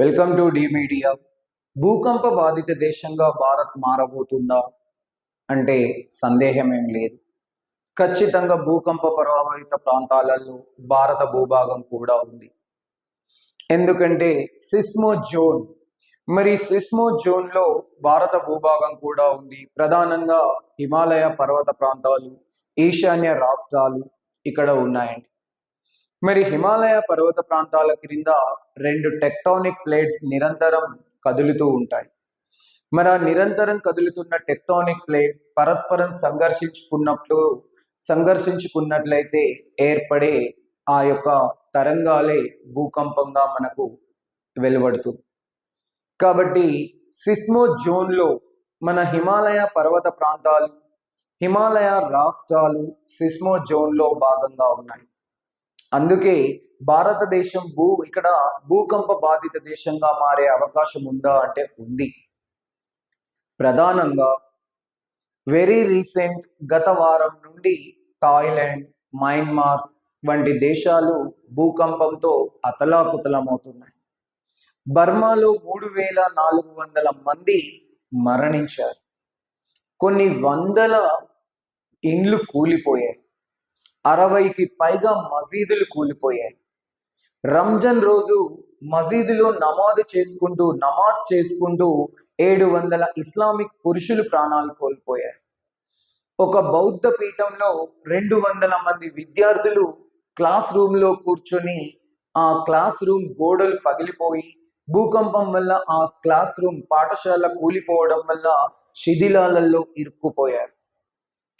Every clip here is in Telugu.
వెల్కమ్ టు డి మీడియా భూకంప బాధిత దేశంగా భారత్ మారబోతుందా అంటే సందేహం ఏం లేదు. ఖచ్చితంగా భూకంప ప్రభావిత ప్రాంతాలలో భారత భూభాగం కూడా ఉంది. ఎందుకంటే సిస్మో జోన్ మరి సిస్మో జోన్లో భారత భూభాగం కూడా ఉంది. ప్రధానంగా హిమాలయ పర్వత ప్రాంతాలు ఈశాన్య రాష్ట్రాలు ఇక్కడ ఉన్నాయండి. మరి హిమాలయ పర్వత ప్రాంతాల క్రింద రెండు టెక్టానిక్ ప్లేట్స్ నిరంతరం కదులుతూ ఉంటాయి. మరి ఆ నిరంతరం కదులుతున్న టెక్టానిక్ ప్లేట్స్ పరస్పరం సంఘర్షించుకున్నప్పుడు సంఘర్షించుకున్నట్లయితే ఏర్పడే ఆ యొక్క తరంగాలే భూకంపంగా మనకు వెలువడుతుంది కాబట్టి సిస్మో జోన్లో మన హిమాలయ పర్వత ప్రాంతాలు హిమాలయ రాష్ట్రాలు సిస్మో జోన్లో భాగంగా ఉన్నాయి. అందుకే భారతదేశం భూ ఇక్కడ భూకంప బాధిత దేశంగా మారే అవకాశం ఉందా అంటే ఉంది. ప్రధానంగా వెరీ రీసెంట్ గత వారం నుండి థాయిలాండ్ మయన్మార్ వంటి దేశాలు భూకంపంతో అతలాకుతలమవుతున్నాయి. బర్మాలో మూడు వేల నాలుగు వందల మంది మరణించారు. కొన్ని వందల ఇండ్లు కూలిపోయాయి. అరవైకి పైగా మసీదులు కూలిపోయాయి. రంజాన్ రోజు మసీదులో నమాజ్ చేసుకుంటూ నమాజ్ చేసుకుంటూ ఏడు వందల ఇస్లామిక్ పురుషులు ప్రాణాలు కోల్పోయారు. ఒక బౌద్ధ పీఠంలో రెండు వందల మంది విద్యార్థులు క్లాస్ రూమ్లో కూర్చొని ఆ క్లాస్ రూమ్ గోడలు పగిలిపోయి భూకంపం వల్ల ఆ క్లాస్ రూమ్ పాఠశాల కూలిపోవడం వల్ల శిథిలాలలో ఇరుక్కుపోయారు.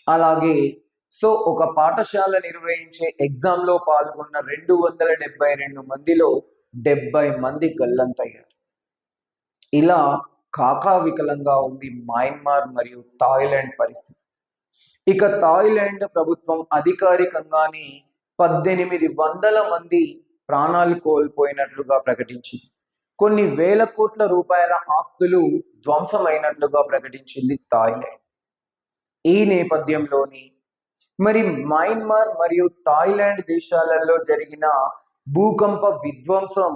అలాగే సో ఒక పాఠశాల నిర్వహించే ఎగ్జామ్లో పాల్గొన్న రెండు వందల డెబ్బై రెండు మందిలో డెబ్బై మంది గల్లంతయ్యారు. ఇలా కాకావికలంగా ఉంది మయన్మార్ మరియు థాయిలాండ్ పరిస్థితి. ఇక థాయిలాండ్ ప్రభుత్వం అధికారికంగానే పద్దెనిమిది వందల మంది ప్రాణాలు కోల్పోయినట్లుగా ప్రకటించింది. కొన్ని వేల కోట్ల రూపాయల ఆస్తులు ధ్వంసమైనట్లుగా ప్రకటించింది థాయిలాండ్. ఈ నేపథ్యంలోని మరి మయన్మార్ మరియు థాయిలాండ్ దేశాలలో జరిగిన భూకంప విధ్వంసం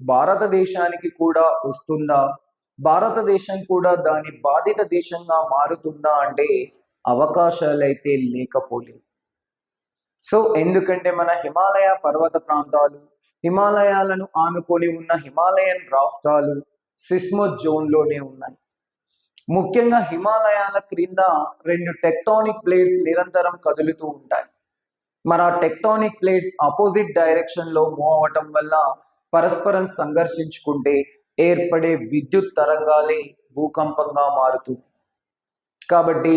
భారతదేశానికి కూడా వస్తుందా? భారతదేశం కూడా దాని బాధిత దేశంగా మారుతుందా అంటే అవకాశాలైతే లేకపోలేదు. సో ఎందుకంటే మన హిమాలయ పర్వత ప్రాంతాలు హిమాలయాలను ఆనుకొని ఉన్న హిమాలయన్ రాష్ట్రాలు సిస్మో జోన్లోనే ఉన్నాయి. ముఖ్యంగా హిమాలయాల క్రింద రెండు టెక్టానిక్ ప్లేట్స్ నిరంతరం కదులుతూ ఉంటాయి. మరి ఆ టెక్టానిక్ ప్లేట్స్ ఆపోజిట్ డైరెక్షన్లో మూవ్ అవటం వల్ల పరస్పరం సంఘర్షించుకుంటే ఏర్పడే విద్యుత్ తరంగాలే భూకంపంగా మారుతుంది కాబట్టి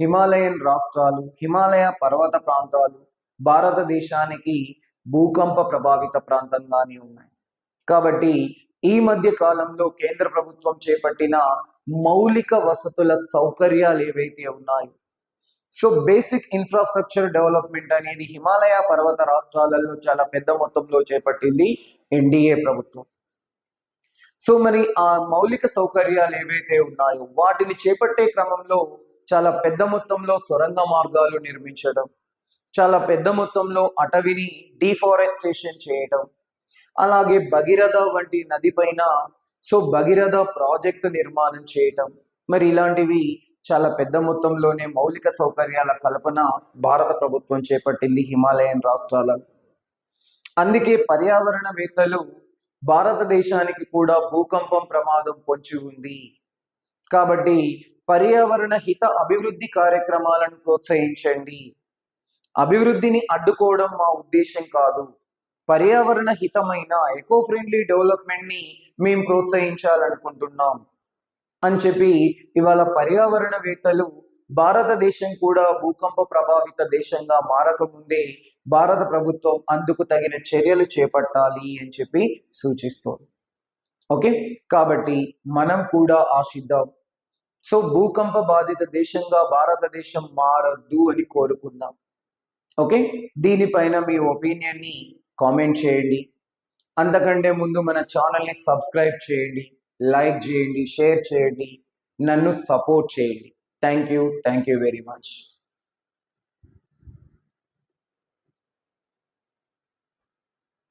హిమాలయన్ రాష్ట్రాలు హిమాలయ పర్వత ప్రాంతాలు భారతదేశానికి భూకంప ప్రభావిత ప్రాంతంగానే ఉన్నాయి. కాబట్టి ఈ మధ్య కాలంలో కేంద్ర ప్రభుత్వం చేపట్టిన మౌలిక వసతుల సౌకర్యాలు ఏవైతే ఉన్నాయో. సో బేసిక్ ఇన్ఫ్రాస్ట్రక్చర్ డెవలప్మెంట్ అనేది హిమాలయ పర్వత రాష్ట్రాలలో చాలా పెద్ద మొత్తంలో చేపట్టింది ఎన్డీఏ ప్రభుత్వం. సో మరి ఆ మౌలిక సౌకర్యాలు ఏవైతే ఉన్నాయో వాటిని చేపట్టే క్రమంలో చాలా పెద్ద మొత్తంలో సొరంగ మార్గాలు నిర్మించడం చాలా పెద్ద మొత్తంలో అటవిని డిఫారెస్టేషన్ చేయడం అలాగే భగీరథ వంటి నది పైన సో భగీరథ ప్రాజెక్టు నిర్మాణం చేయటం మరి ఇలాంటివి చాలా పెద్ద మొత్తంలోనే మౌలిక సౌకర్యాల కల్పన భారత ప్రభుత్వం చేపట్టింది హిమాలయన్ రాష్ట్రాల. అందుకే పర్యావరణవేత్తలు భారతదేశానికి కూడా భూకంపం ప్రమాదం పొంచి ఉంది. కాబట్టి పర్యావరణ హిత అభివృద్ధి కార్యక్రమాలను ప్రోత్సహించండి. అభివృద్ధిని అడ్డుకోవడం మా ఉద్దేశం కాదు. పర్యావరణ హితమైన ఎకో ఫ్రెండ్లీ డెవలప్మెంట్ని మేము ప్రోత్సహించాలనుకుంటున్నాం. అని చెప్పి ఇవాళ పర్యావరణవేత్తలు భారతదేశం కూడా భూకంప ప్రభావిత దేశంగా మారకముందే భారత ప్రభుత్వం అందుకు తగిన చర్యలు చేపట్టాలి అని చెప్పి సూచిస్తోంది. ఓకే? కాబట్టి మనం కూడా ఆశిద్దాం. సో భూకంప బాధిత దేశంగా భారతదేశం మారద్దు అని కోరుకుందాం. ఓకే? దీనిపైన మీ ఒపీనియన్ని కామెంట్ చేయండి. అంతకంటే ముందు మన ఛానల్ని సబ్స్క్రైబ్ చేయండి లైక్ చేయండి షేర్ చేయండి నన్ను సపోర్ట్ చేయండి. Thank you thank you very much.